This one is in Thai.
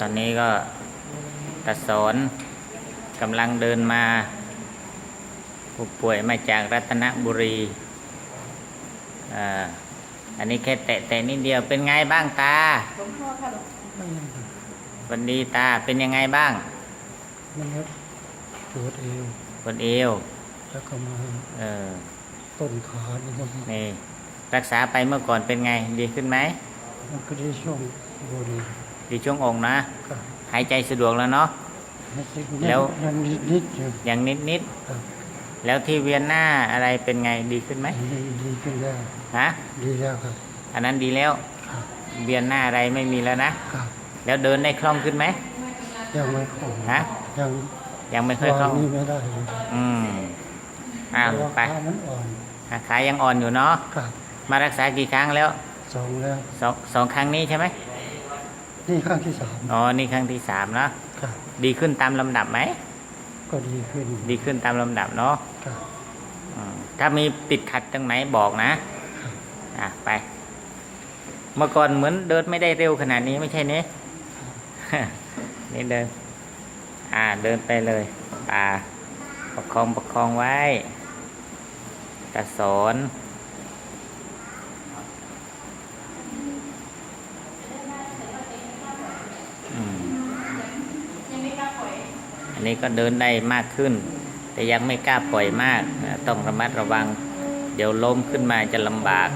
ตอนนี้ก็ตาสอนกำลังเดินมา ผู้ป่วยมาจากรัตนบุรีอ่าอันนี้แค่แตะแตะนิดเดียวเป็นไงบ้างตาหลวงพ่อค่ะหลวงไม่ยังวันดีตาเป็นยังไงบ้างมันก็ปวดเอวคนเอว แล้วก็มาเออต้นขานี่มันนี่รักษาไปเมื่อก่อนเป็นไงดีขึ้นไหมมันก็ได้ช่วงบ ริดีช่วงองค์นะก็หายใจสะดวกแล้วเนาะให้สิแล้ว ยังนิดนิดๆอยู่อย่างนิดนิดครับๆแล้วที่เวียนหน้าอะไรเป็นไงดีขึ้นไหมดีดีขึ้นแล้วฮะดีแล้วครับ อันนั้นดีแล้ว ครับเวียนหน้าอะไรไม่มีแล้วนะ ครับแล้วเดินได้คล่องขึ้นไหมยังไม่คล่องฮะยังยังไม่ค่อยคล่อง วางนี่ไม่ได้เลยอืมอ้าวเพราะว่าไปขามันอ่อนขายังอ่อนอยู่เนาะ ครับมารักษากี่ครั้งแล้ว สองแล้วสองสองครั้งนี้ใช่ไหม นี่ข้างที่สามอ๋อ นี่ครั้งที่สามเนาะครับดีขึ้นตามลำดับไหม ก็ดีขึ้นดีขึ้นตามลำดับเนาะครับ อืมถ้ามีติดขัดตรงไหนบอกนะ อะไป เมื่อก่อนเหมือนเดินไม่ได้เร็วขนาดนี้ไม่ใช่เนี้ นี่เดิน อ่าเดินไปเลย ป่า ประคองประคองไว้กระสอน อันนี้ก็เดินได้มากขึ้น แต่ยังไม่กล้าปล่อยมาก ต้องระมัดระวัง เดี๋ยวล้มขึ้นมาจะลำบาก